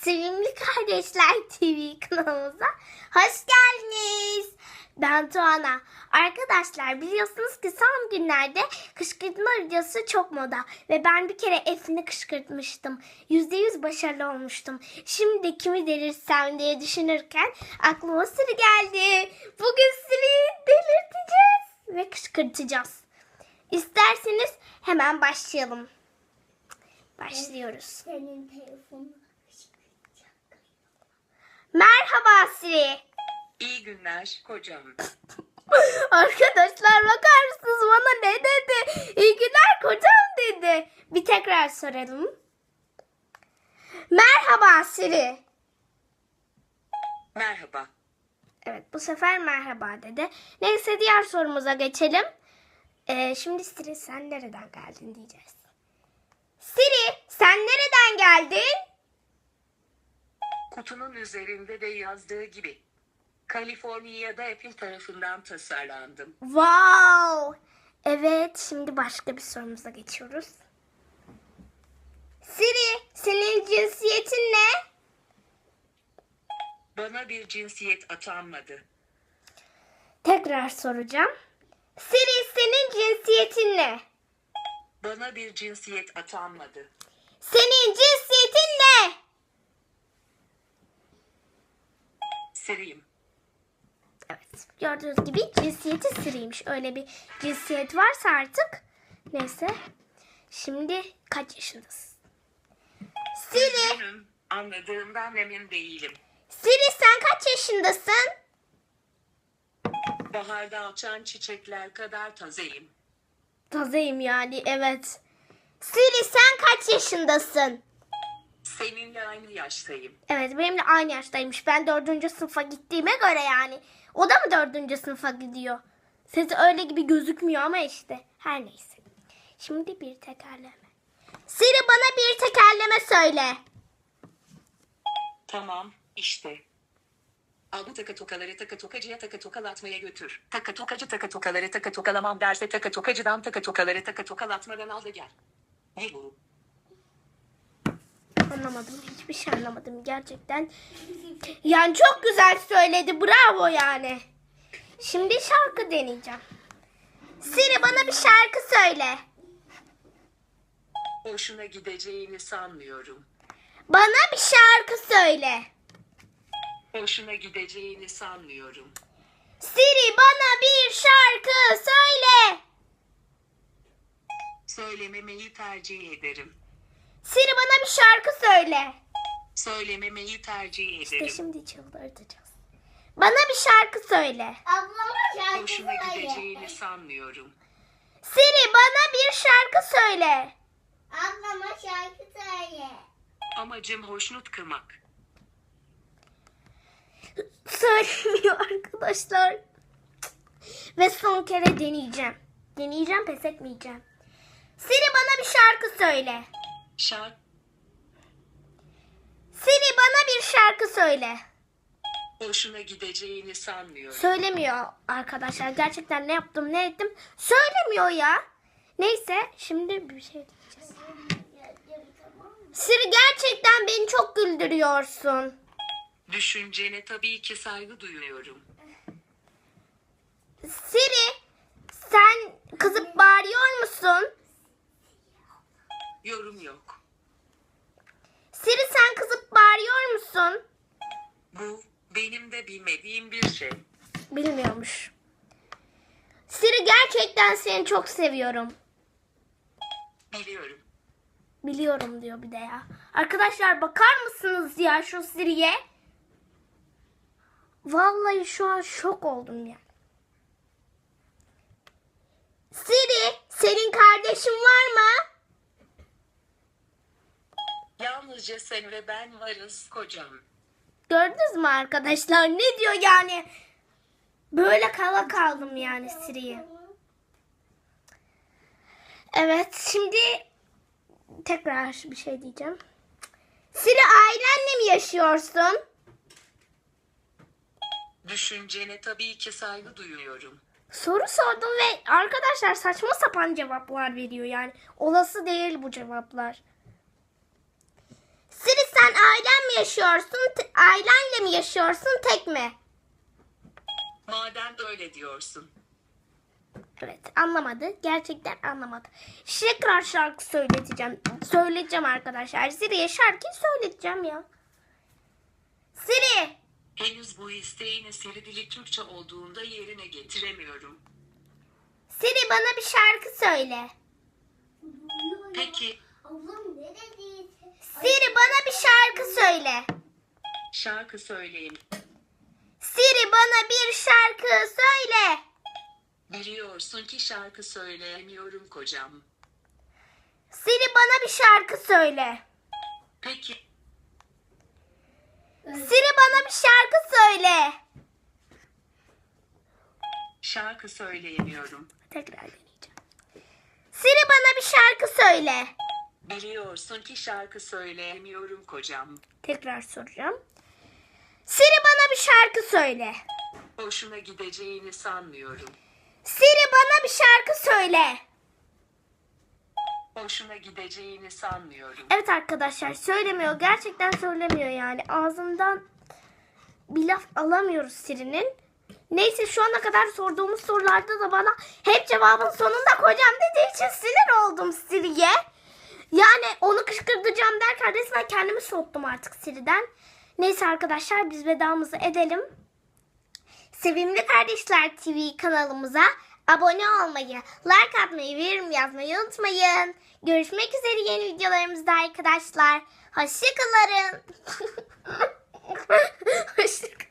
Sevimli Kardeşler TV kanalımıza hoş geldiniz. Ben Tuana. Arkadaşlar biliyorsunuz ki son günlerde kışkırtma videosu çok moda. Ve ben bir kere Eflin'i kışkırtmıştım. %100 başarılı olmuştum. Şimdi kimi delirtsem diye düşünürken aklıma Siri geldi. Bugün Siri'yi delirteceğiz ve kışkırtacağız. İsterseniz hemen başlayalım. Başlıyoruz. Senin telefonun Merhaba Siri. İyi günler kocam. Arkadaşlar bakar mısınız bana ne dedi? İyi günler kocam dedi. Bir tekrar soralım. Merhaba Siri. Merhaba. Evet bu sefer merhaba dedi. Neyse diğer sorumuza geçelim. Ee, şimdi Siri sen nereden geldin diyeceğiz. Siri sen nereden geldin? Kutunun üzerinde de yazdığı gibi. Kaliforniya'da Apple tarafından tasarlandım. Wow. Evet şimdi başka bir sorumuza geçiyoruz. Siri senin cinsiyetin ne? Bana bir cinsiyet atanmadı. Tekrar soracağım. Siri senin cinsiyetin ne? Bana bir cinsiyet atanmadı. Senin cinsiyetin ne? Siriyim. Evet gördüğünüz gibi cinsiyeti Siri'ymiş. Öyle bir cinsiyet varsa artık. Neyse. Şimdi kaç yaşındasın? Siri. Anladığımdan emin değilim. Siri sen kaç yaşındasın? Baharda açan çiçekler kadar tazeyim. Tazeyim yani evet. Siri sen kaç yaşındasın? Seninle aynı yaştayım. Evet benimle aynı yaştaymış. Ben dördüncü sınıfa gittiğime göre yani. O da mı dördüncü sınıfa gidiyor? Sesi öyle gibi gözükmüyor ama işte. Her neyse. Şimdi bir tekerleme. Siri bana bir tekerleme söyle. Tamam, işte. Al bu taka tokaları taka tokacıya taka tokalatmaya götür. Taka tokacı taka tokaları taka tokalamam derse taka tokacıdan taka tokaları taka tokalatmadan al da gel. Ne bu? Anlamadım. Hiçbir şey anlamadım gerçekten. Yani çok güzel söyledi. Bravo yani. Şimdi şarkı deneyeceğim. Siri bana bir şarkı söyle. Hoşuna gideceğini sanmıyorum. Bana bir şarkı söyle. Hoşuna gideceğini sanmıyorum. Siri bana bir şarkı söyle. Söylememeyi tercih ederim. Siri bana söyle. Söylememeyi tercih İşte ederim. şimdi çıldırtacağız. Bana bir şarkı söyle. Ablama şarkı Hoşuna gideceğini sanmıyorum. Siri bana bir şarkı söyle. Ablama şarkı söyle. Amacım hoşnut kırmak. Söylemiyor arkadaşlar. Ve son kere deneyeceğim. Deneyeceğim pes etmeyeceğim. Siri bana bir şarkı söyle. Şark, Siri bana bir şarkı söyle. hoşuna gideceğini sanmıyorum. Söylemiyor arkadaşlar. Gerçekten ne yaptım ne ettim söylemiyor ya. Neyse şimdi bir şey diyeceğiz. Siri gerçekten beni çok güldürüyorsun. Düşüncene tabii ki saygı duyuyorum. Siri sen kızıp bağırıyor musun? Yorum yok. Siri sen kızıp bağırıyor musun? Bu benim de bilmediğim bir şey. Bilmiyormuş. Siri gerçekten seni çok seviyorum. Biliyorum. Biliyorum diyor bir de ya. Arkadaşlar bakar mısınız ya şu Siri'ye? Vallahi şu an şok oldum ya. Siri senin kardeşin var mı? Yalnızca sen ve ben varız kocam. Gördünüz mü arkadaşlar? Ne diyor yani? Böyle kala kaldım yani Siri'ye. Evet şimdi tekrar bir şey diyeceğim. Siri ailenle mi yaşıyorsun? Düşüncene tabii ki saygı duyuyorum. Soru sordum ve arkadaşlar saçma sapan cevaplar veriyor yani. Olası değil bu cevaplar. Ailen mi yaşıyorsun? Ailenle mi yaşıyorsun? Tek mi? Madem öyle diyorsun. Evet anlamadı. Gerçekten anlamadı. Tekrar şarkı söyleteceğim. Söyleyeceğim arkadaşlar. Siri'ye şarkıyı söyleteceğim ya. Siri. Henüz bu isteğini Siri dili Türkçe olduğunda yerine getiremiyorum. Siri bana bir şarkı söyle. Peki Ablam ne dedi? Siri bana bir şarkı söyle. şarkı söyleyeyim. Siri bana bir şarkı söyle. Biliyorsun ki şarkı söyleyemiyorum kocam. Siri bana bir şarkı söyle. Peki Siri bana bir şarkı söyle. şarkı söyleyemiyorum. Tekrar deneyeceğim. Siri bana bir şarkı söyle. Biliyorsun ki şarkı söyleyemiyorum kocam. Tekrar soracağım. Siri bana bir şarkı söyle. Hoşuna gideceğini sanmıyorum. Siri bana bir şarkı söyle. Hoşuna gideceğini sanmıyorum. Evet arkadaşlar söylemiyor. Gerçekten söylemiyor yani. Ağzından bir laf alamıyoruz Siri'nin. Neyse şu ana kadar sorduğumuz sorularda da bana hep cevabın sonunda kocam dediği için sinir oldum Siri'ye. Yani onu kışkırtacağım derken resmen kendimi soğuttum artık Siri'den. Neyse arkadaşlar biz vedamızı edelim. Sevimli Kardeşler TV kanalımıza abone olmayı, like atmayı ve yorum yazmayı unutmayın. Görüşmek üzere yeni videolarımızda arkadaşlar. Hoşçakalın. Hoşçakalın.